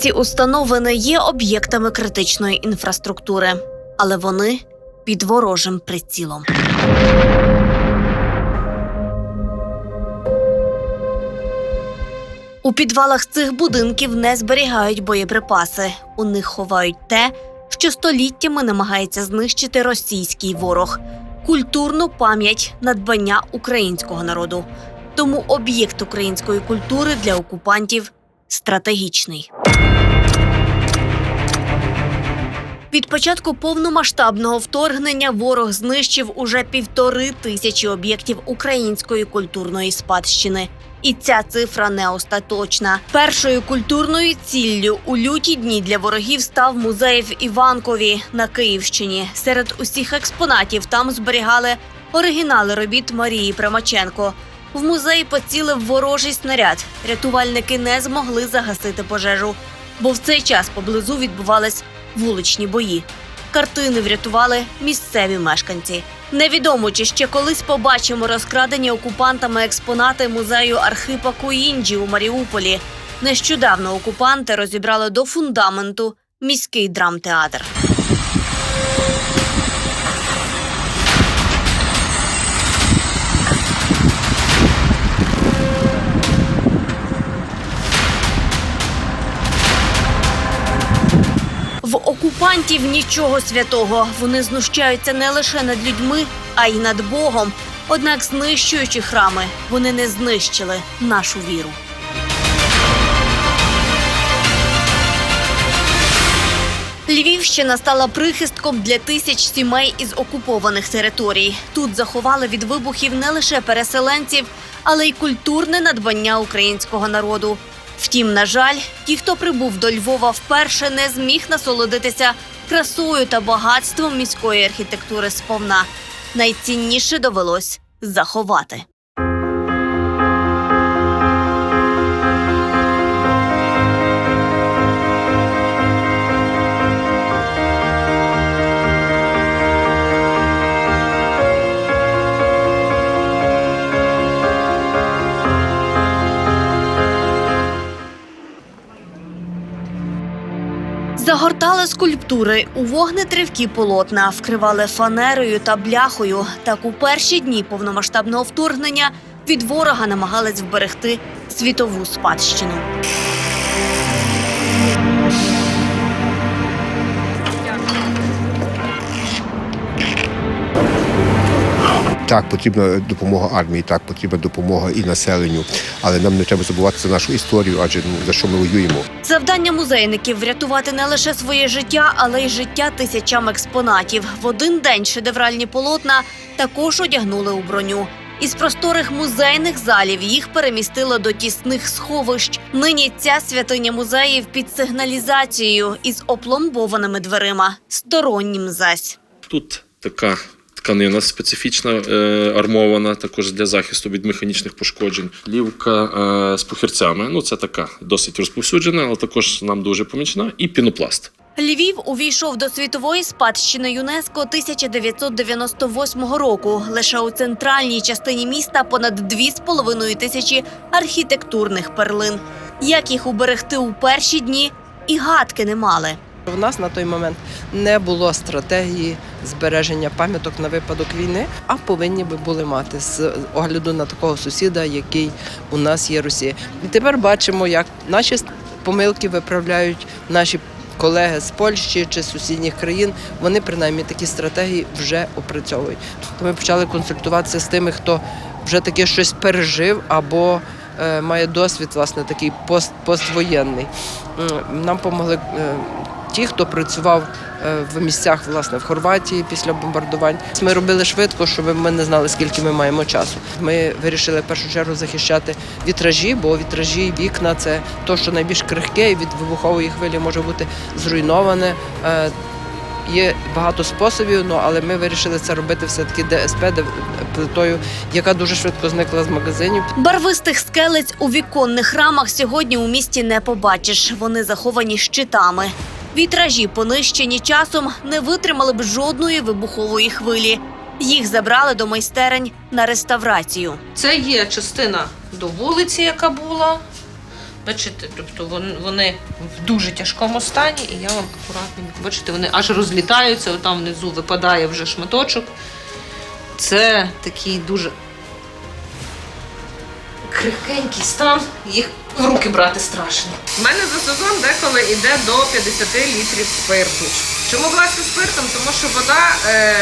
Ці установи не є об'єктами критичної інфраструктури, але вони під ворожим прицілом. У підвалах цих будинків не зберігають боєприпаси. У них ховають те, що століттями намагається знищити російський ворог культурну пам'ять надбання українського народу. Тому об'єкт української культури для окупантів стратегічний. Від початку повномасштабного вторгнення ворог знищив уже півтори тисячі об'єктів української культурної спадщини. І ця цифра не остаточна. Першою культурною ціллю у люті дні для ворогів став музей в Іванкові на Київщині. Серед усіх експонатів там зберігали оригінали робіт Марії Примаченко. В музей поцілив ворожий снаряд. Рятувальники не змогли загасити пожежу, бо в цей час поблизу відбувались вуличні бої. Картини врятували місцеві мешканці. Невідомо, чи ще колись побачимо розкрадені окупантами експонати музею Архипа Куінджі у Маріуполі. Нещодавно окупанти розібрали до фундаменту міський драмтеатр. Окупантів нічого святого. Вони знущаються не лише над людьми, а й над Богом. Однак, знищуючи храми, вони не знищили нашу віру. Львівщина стала прихистком для тисяч сімей із окупованих територій. Тут заховали від вибухів не лише переселенців, але й культурне надбання українського народу. Втім, на жаль, ті, хто прибув до Львова вперше, не зміг насолодитися красою та багатством міської архітектури сповна. Найцінніше довелось заховати. Загортали скульптури у вогнетривкі полотна, вкривали фанерою та бляхою. Так у перші дні повномасштабного вторгнення від ворога намагались вберегти світову спадщину. Так, потрібна допомога армії, так потрібна допомога і населенню, але нам не треба забувати за нашу історію, адже ну за що ми воюємо. Завдання музейників врятувати не лише своє життя, але й життя тисячам експонатів. В один день шедевральні полотна також одягнули у броню. Із просторих музейних залів їх перемістили до тісних сховищ. Нині ця святиня музеїв під сигналізацією із опломбованими дверима, стороннім зась. Тут така тканина специфічна, е, армована, також для захисту від механічних пошкоджень. Плівка е, з похирцями. Ну, це така досить розповсюджена, але також нам дуже помічна. І пінопласт. Львів увійшов до світової спадщини ЮНЕСКО 1998 року. Лише у центральній частині міста понад 2,5 тисячі архітектурних перлин. Як їх уберегти у перші дні, і гадки не мали. У нас на той момент не було стратегії збереження пам'яток на випадок війни, а повинні би були мати з огляду на такого сусіда, який у нас є Росія. І тепер бачимо, як наші помилки виправляють наші колеги з Польщі чи з сусідніх країн. Вони принаймні такі стратегії вже опрацьовують. То ми почали консультуватися з тими, хто вже таке щось пережив або е, має досвід, власне, такий пост, поствоєнний. Нам допомогли е, ті, хто працював е, в місцях, власне, в Хорватії після бомбардувань. Ми робили швидко, щоб ми не знали, скільки ми маємо часу. Ми вирішили в першу чергу захищати вітражі, бо вітражі, вікна це то, що найбільш крихке і від вибухової хвилі може бути зруйноване. Е, Є багато способів, ну але ми вирішили це робити все-таки ДСП де- плитою, яка дуже швидко зникла з магазинів. Барвистих скелець у віконних рамах сьогодні у місті не побачиш. Вони заховані щитами. Вітражі, понищені часом, не витримали б жодної вибухової хвилі. Їх забрали до майстерень на реставрацію. Це є частина до вулиці, яка була. Бачите, тобто вони, в дуже тяжкому стані, і я вам акуратненько, бачите, вони аж розлітаються, там внизу випадає вже шматочок. Це такий дуже крихкенький стан, їх в руки брати страшно. У мене за сезон деколи йде до 50 літрів спирту. Чому власне спиртом? Тому що вода е,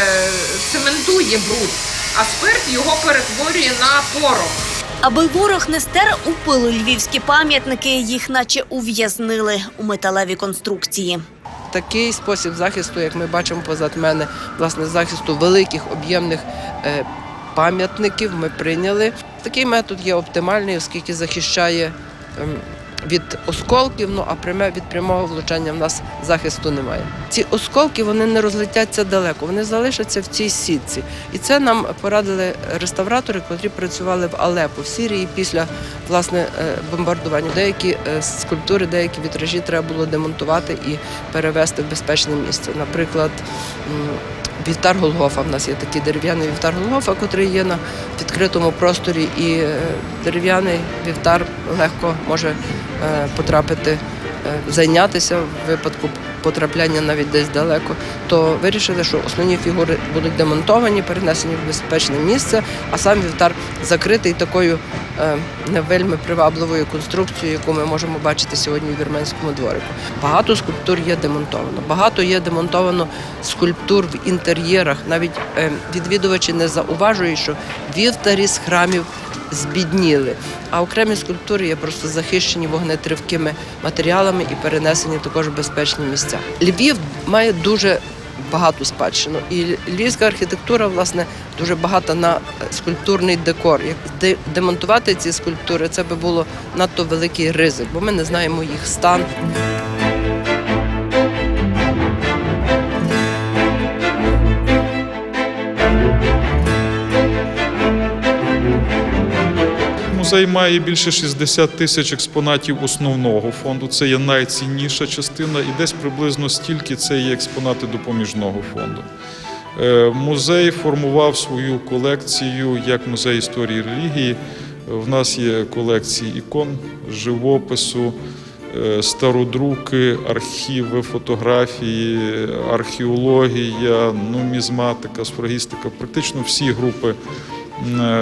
цементує бруд, а спирт його перетворює на порох. Аби ворог не стер у пилу львівські пам'ятники, їх наче ув'язнили у металевій конструкції. Такий спосіб захисту, як ми бачимо позад мене, власне, захисту великих об'ємних е, пам'ятників ми прийняли. Такий метод є оптимальний, оскільки захищає від осколків, ну а пряме від прямого влучання в нас захисту немає. Ці осколки вони не розлетяться далеко, вони залишаться в цій сітці. І це нам порадили реставратори, котрі працювали в Алепо, в Сирії після власне е, бомбардування. Деякі е, скульптури, деякі вітражі треба було демонтувати і перевести в безпечне місце. Наприклад, вівтар Голгофа. В нас є такий дерев'яний вівтар Голгофа, який є на відкритому просторі, і е, дерев'яний вівтар легко може е, потрапити, е, зайнятися в випадку потрапляння навіть десь далеко. То вирішили, що основні фігури будуть демонтовані, перенесені в безпечне місце, а сам вівтар закритий такою е, не вельми привабливою конструкцією, яку ми можемо бачити сьогодні в вірменському дворику. Багато скульптур є демонтовано. Багато є демонтовано скульптур в інтер'єрах. Навіть е, відвідувачі не зауважують, що вівтарі з храмів збідніли. А окремі скульптури є просто захищені вогнетривкими матеріалами і перенесені також в безпечні місця. Львів має дуже багату спадщину, і львівська архітектура, власне, дуже багата на скульптурний декор. Як демонтувати ці скульптури, це би було надто великий ризик, бо ми не знаємо їх стан. Музей має більше 60 тисяч експонатів основного фонду. Це є найцінніша частина, і десь приблизно стільки це є експонати допоміжного фонду. Е, Музей формував свою колекцію як музей історії релігії. В нас є колекції ікон, живопису, е, стародруки, архіви, фотографії, археологія, нумізматика, сфрагістика. Практично всі групи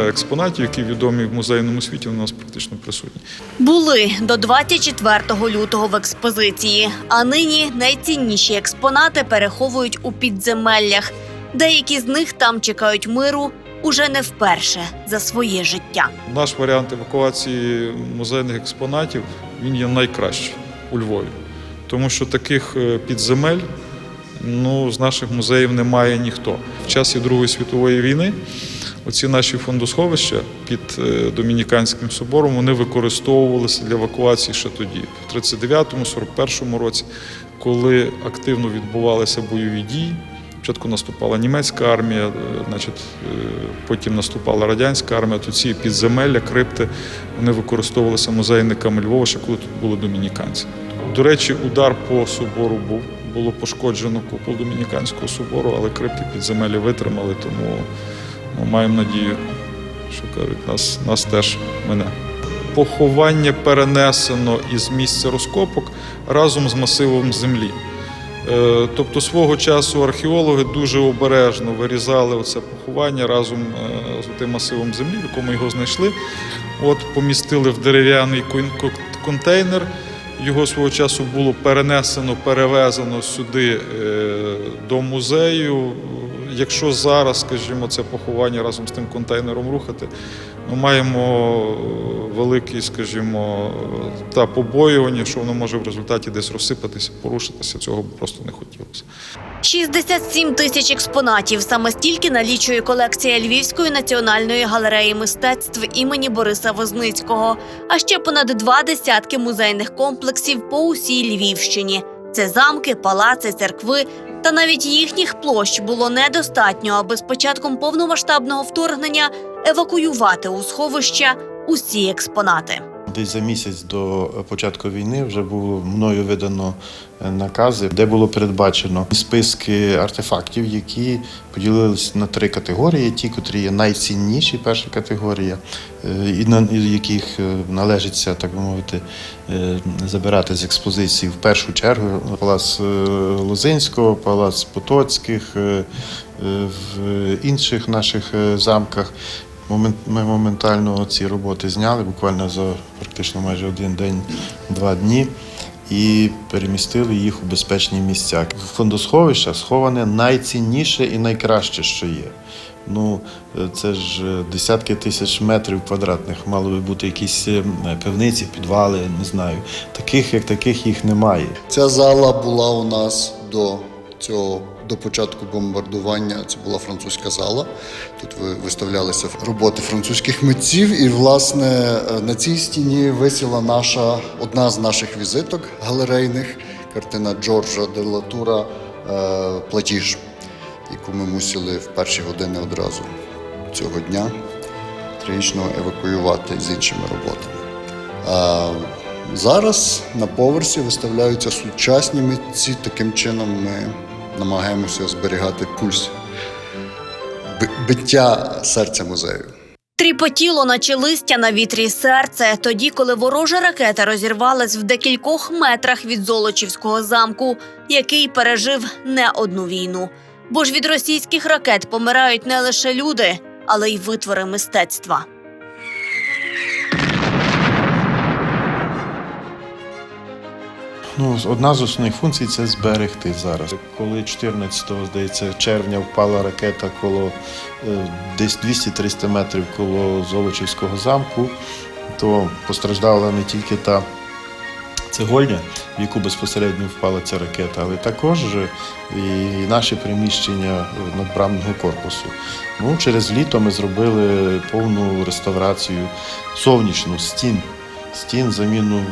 експонатів, які відомі в музейному світі, у нас практично присутні. Були до 24 лютого в експозиції, а нині найцінніші експонати переховують у підземеллях. Деякі з них там чекають миру уже не вперше за своє життя. Наш варіант евакуації музейних експонатів він є найкращий у Львові, тому що таких е, підземель ну, з наших музеїв немає ніхто. В часі Другої світової війни оці наші фондосховища під е, Домініканським собором вони використовувалися для евакуації ще тоді, в 39-му, 41-му році, коли активно відбувалися бойові дії. Спочатку наступала німецька армія, е, значить, е, потім наступала радянська армія. То ці підземелля, крипти, вони використовувалися музейниками Львова, ще коли тут були домініканці. До речі, удар по собору був. Було пошкоджено купол Домініканського собору, але крипти підземелля витримали, тому ми маємо надію, що кажуть, нас, нас теж мене. Поховання перенесено із місця розкопок разом з масивом землі. Е, Тобто свого часу археологи дуже обережно вирізали оце поховання разом е, з тим масивом землі, в якому його знайшли. От помістили в дерев'яний кон- кон- контейнер. Його свого часу було перенесено, перевезено сюди е, до музею. Якщо зараз, скажімо, це поховання разом з тим контейнером рухати, ми маємо великі, скажімо, та побоювання, що воно може в результаті десь розсипатися, порушитися. Цього б просто не хотілося. 67 тисяч експонатів. Саме стільки налічує колекція Львівської національної галереї мистецтв імені Бориса Возницького, а ще понад два десятки музейних комплексів по усій Львівщині. Це замки, палаци, церкви. Та навіть їхніх площ було недостатньо, аби з початком повномасштабного вторгнення евакуювати у сховища усі експонати. десь за місяць до початку війни вже було мною видано накази, де було передбачено списки артефактів, які поділилися на три категорії: ті, котрі є найцінніші, перша категорія, е, і на яких е, належиться, так би мовити, е, забирати з експозиції в першу чергу. Палац Лозинського, палац Потоцьких, в інших наших замках. Ми моментально ці роботи зняли буквально за практично майже один день, два дні, і перемістили їх у безпечні місця. В сховане найцінніше і найкраще, що є. Ну, е, це ж е, десятки тисяч метрів квадратних, мало би бути якісь е, пивниці, підвали, не знаю. Таких, як таких, їх немає. Ця зала була у нас до цього. До початку бомбардування це була французька зала. Тут виставлялися роботи французьких митців, і власне на цій стіні висіла наша одна з наших візиток галерейних картина Джорджа де Латура е, Платіж, яку ми мусили в перші години одразу цього дня трагічно евакуювати з іншими роботами. Зараз на поверсі виставляються сучасні митці. Таким чином ми намагаємося зберігати пульс биття серця музею. Тріпотіло, наче листя на вітрі серце, тоді, коли ворожа ракета розірвалась в декількох метрах від Золочівського замку, який пережив не одну війну. Бо ж від російських ракет помирають не лише люди, але й витвори мистецтва. Ну, одна з основних функцій це зберегти зараз. Коли 14 здається, червня впала ракета коло е, десь 200-300 метрів коло Золочівського замку, то постраждала не тільки та цегольня, в яку безпосередньо впала ця ракета, але також і наші приміщення надбрамного корпусу. Ну, через літо ми зробили повну реставрацію сонячну стін. Стін, заміну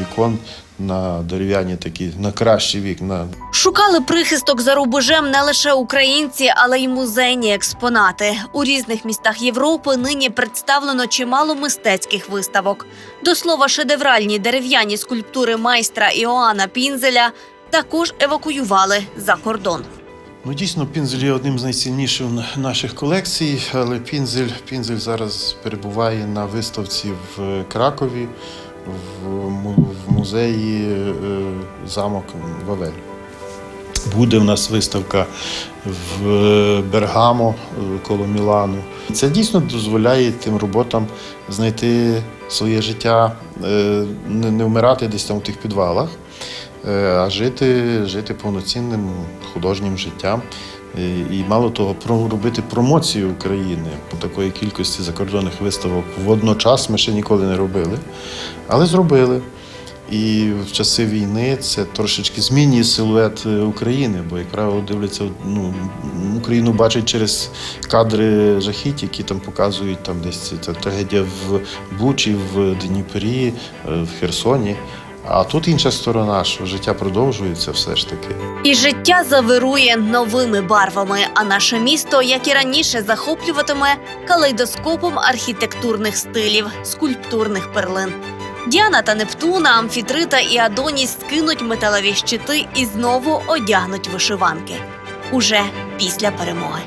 вікон на дерев'яні такі, на кращі вікна. Шукали прихисток за рубежем не лише українці, але й музейні експонати. У різних містах Європи нині представлено чимало мистецьких виставок. До слова, шедевральні дерев'яні скульптури майстра Іоанна Пінзеля також евакуювали за кордон. Ну, дійсно, пінзель є одним з найцінніших наших колекцій, але пінзель, пінзель зараз перебуває на виставці в Кракові, в, музеї е, замок Вавель. Буде в нас виставка в Бергамо е, коло Мілану. Це дійсно дозволяє тим роботам знайти своє життя, е, не вмирати десь там у тих підвалах, е, а жити, жити повноцінним художнім життям. Е, І мало того, робити промоцію України по такої кількості закордонних виставок водночас ми ще ніколи не робили, але зробили. І в часи війни це трошечки змінює силует е, України, бо, як правило, дивляться ну, Україну бачать через кадри жахіть, які там показують там десь ця трагедія в Бучі, в Дніпрі, е, в Херсоні. А тут інша сторона, що життя продовжується все ж таки. І життя завирує новими барвами. А наше місто, як і раніше, захоплюватиме калейдоскопом архітектурних стилів, скульптурних перлин. Діана та Нептуна, Амфітрита і Адоніс скинуть металеві щити і знову одягнуть вишиванки. Уже після перемоги.